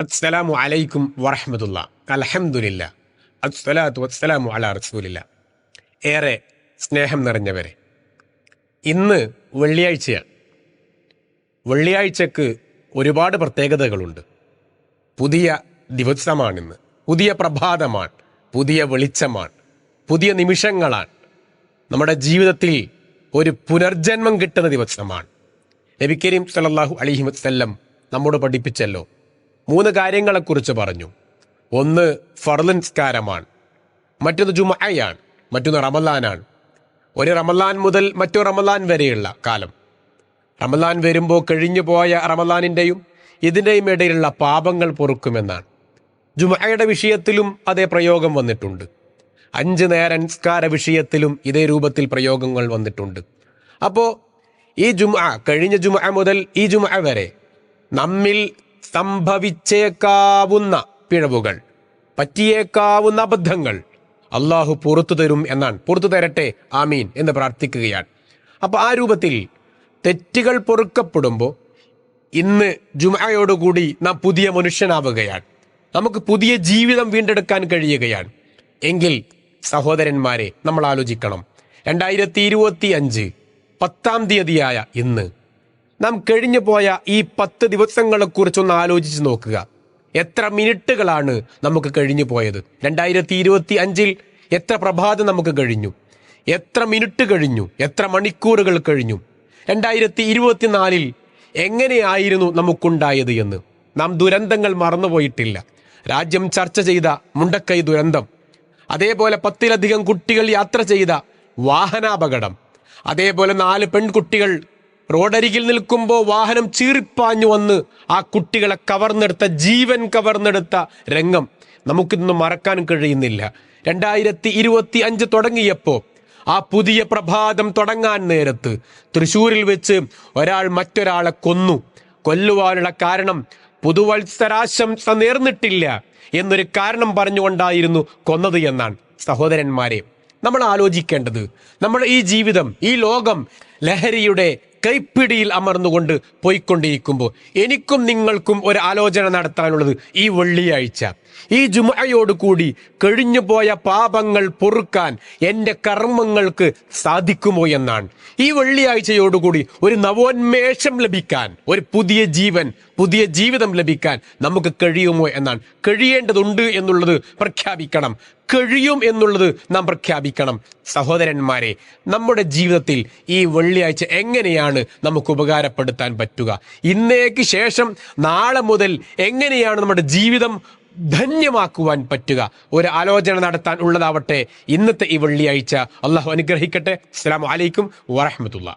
അസ്സലാമു അലൈക്കും വറഹമത്തുള്ള. അലഹമുല്ല അസ്സലാത്തു വസ്സലാമു അല റസൂലില്ല. ഏറെ സ്നേഹം നിറഞ്ഞവരെ. ഇന്ന് വെള്ളിയാഴ്ചയാണ്. വെള്ളിയാഴ്ചക്ക് ഒരുപാട് പ്രത്യേകതകളുണ്ട്. പുതിയ ദിവസമാണിന്ന്. പുതിയ പ്രഭാതമാണ്. പുതിയ വെളിച്ചമാണ്. പുതിയ നിമിഷങ്ങളാണ്. നമ്മുടെ ജീവിതത്തിൽ ഒരു പുനർജന്മം കിട്ടുന്ന ദിവസമാണ്. നബി കരീം സലല്ലാഹു അലൈഹി വസല്ലം നമ്മോട് പഠിപ്പിച്ചല്ലോ മൂന്ന് കാര്യങ്ങളെക്കുറിച്ച് പറഞ്ഞു. ഒന്ന് ഫർദ് നിസ്കാരമാണ് മറ്റൊന്ന് ജുമഅയാണ്. മറ്റൊന്ന് റമലാനാണ്. ഒരു റമലാൻ മുതൽ മറ്റു റമലാൻ വരെയുള്ള കാലം. റമലാൻ വരുമ്പോൾ കഴിഞ്ഞു പോയ റമലാനിന്റെയും ഇതിന്റെയും ഇടയിലുള്ള പാപങ്ങൾ പൊറുക്കുമെന്നാണ്. ജുമായയുടെ വിഷയത്തിലും അതേ പ്രയോഗം വന്നിട്ടുണ്ട്. അഞ്ച് നേര നിസ്കാര വിഷയത്തിലും ഇതേ രൂപത്തിൽ പ്രയോഗങ്ങൾ വന്നിട്ടുണ്ട്. അപ്പോൾ ഈ ജുമ കഴിഞ്ഞ ജുമ മുതൽ ഈ ജുമ വരെ നമ്മിൽ സംഭവിച്ചേക്കാവുന്ന പിഴവുകൾ പറ്റിയേക്കാവുന്ന അബദ്ധങ്ങൾ അള്ളാഹു പുറത്തു തരും എന്നാണ്. പുറത്തു തരട്ടെ ആമീൻ എന്ന് പ്രാർത്ഥിക്കുകയാണ്. അപ്പോൾ ആ രൂപത്തിൽ തെറ്റുകൾ പൊറുക്കപ്പെടുമ്പോൾ ഇന്ന് ജുമയോടുകൂടി നാം പുതിയ മനുഷ്യനാവുകയാണ്. നമുക്ക് പുതിയ ജീവിതം വീണ്ടെടുക്കാൻ കഴിയുകയാണ്. എങ്കിൽ സഹോദരന്മാരെ നമ്മൾ ആലോചിക്കണം. രണ്ടായിരത്തി ഇരുപത്തി അഞ്ച് പത്താം തീയതിയായ ഇന്ന് നാം കഴിഞ്ഞു പോയ ഈ പത്ത് ദിവസങ്ങളെക്കുറിച്ചൊന്ന് ആലോചിച്ച് നോക്കുക. എത്ര മിനിറ്റുകളാണ് നമുക്ക് കഴിഞ്ഞു പോയത്? രണ്ടായിരത്തി ഇരുപത്തി അഞ്ചിൽ എത്ര പ്രഭാതം നമുക്ക് കഴിഞ്ഞു? എത്ര മിനിറ്റ് കഴിഞ്ഞു? എത്ര മണിക്കൂറുകൾ കഴിഞ്ഞു? രണ്ടായിരത്തി ഇരുപത്തിനാലിൽ എങ്ങനെയായിരുന്നു നമുക്കുണ്ടായത് എന്ന്? നാം ദുരന്തങ്ങൾ മറന്നുപോയിട്ടില്ല. രാജ്യം ചർച്ച ചെയ്ത മുണ്ടക്കൈ ദുരന്തം. അതേപോലെ പത്തിലധികം കുട്ടികൾ യാത്ര ചെയ്ത വാഹനാപകടം. അതേപോലെ നാല് പെൺകുട്ടികൾ റോഡരികിൽ നിൽക്കുമ്പോൾ വാഹനം ചീറിപ്പാഞ്ഞു വന്ന് ആ കുട്ടികളെ കവർന്നെടുത്ത ജീവൻ കവർന്നെടുത്ത രംഗം നമുക്കിന്ന് മറക്കാൻ കഴിയുന്നില്ല. രണ്ടായിരത്തി ഇരുപത്തി അഞ്ച് തുടങ്ങിയപ്പോൾ ആ പുതിയ പ്രഭാതം തുടങ്ങാൻ നേരത്ത് തൃശ്ശൂരിൽ വെച്ച് ഒരാൾ മറ്റൊരാളെ കൊന്നു. കൊല്ലുവാനുള്ള കാരണം പുതുവത്സരാശംസ നേർന്നിട്ടില്ല എന്നൊരു കാരണം പറഞ്ഞുകൊണ്ടായിരുന്നു കൊന്നത് എന്നാണ്. സഹോദരന്മാരെ നമ്മൾ ആലോചിക്കേണ്ടത് നമ്മൾ ഈ ജീവിതം ഈ ലോകം ലഹരിയുടെ കൈപ്പിടിയിൽ അമർന്നുകൊണ്ട് പോയിക്കൊണ്ടിരിക്കുമ്പോൾ എനിക്കും നിങ്ങൾക്കും ഒരു ആലോചന നടത്താനുള്ളത് ഈ വെള്ളിയാഴ്ച. ഈ ജുമയോടുകൂടി കഴിഞ്ഞുപോയ പാപങ്ങൾ പൊറുക്കാൻ എന്റെ കർമ്മങ്ങൾക്ക് സാധിക്കുമോ എന്നാണ്. ഈ വെള്ളിയാഴ്ചയോടുകൂടി ഒരു നവോന്മേഷം ലഭിക്കാൻ ഒരു പുതിയ ജീവൻ പുതിയ ജീവിതം ലഭിക്കാൻ നമുക്ക് കഴിയുമോ എന്നാണ്. കഴിയേണ്ടതുണ്ട് എന്നുള്ളത് പ്രഖ്യാപിക്കണം. കഴിയും എന്നുള്ളത് നാം പ്രഖ്യാപിക്കണം. സഹോദരന്മാരെ നമ്മുടെ ജീവിതത്തിൽ ഈ വെള്ളിയാഴ്ച എങ്ങനെയാണ് നമുക്ക് ഉപകാരപ്പെടുത്താൻ പറ്റുക? ഇന്നേക്ക് ശേഷം നാളെ മുതൽ എങ്ങനെയാണ് നമ്മുടെ ജീവിതം ധന്യമാക്കുവാൻ പറ്റുക? ഒരു ആലോചന നടത്താൻ ഉള്ളതാവട്ടെ ഇന്നത്തെ ഈ വെള്ളിയാഴ്ച. അള്ളാഹു അനുഗ്രഹിക്കട്ടെ. അസ്സാം വലൈക്കും വറഹമത്തുള്ള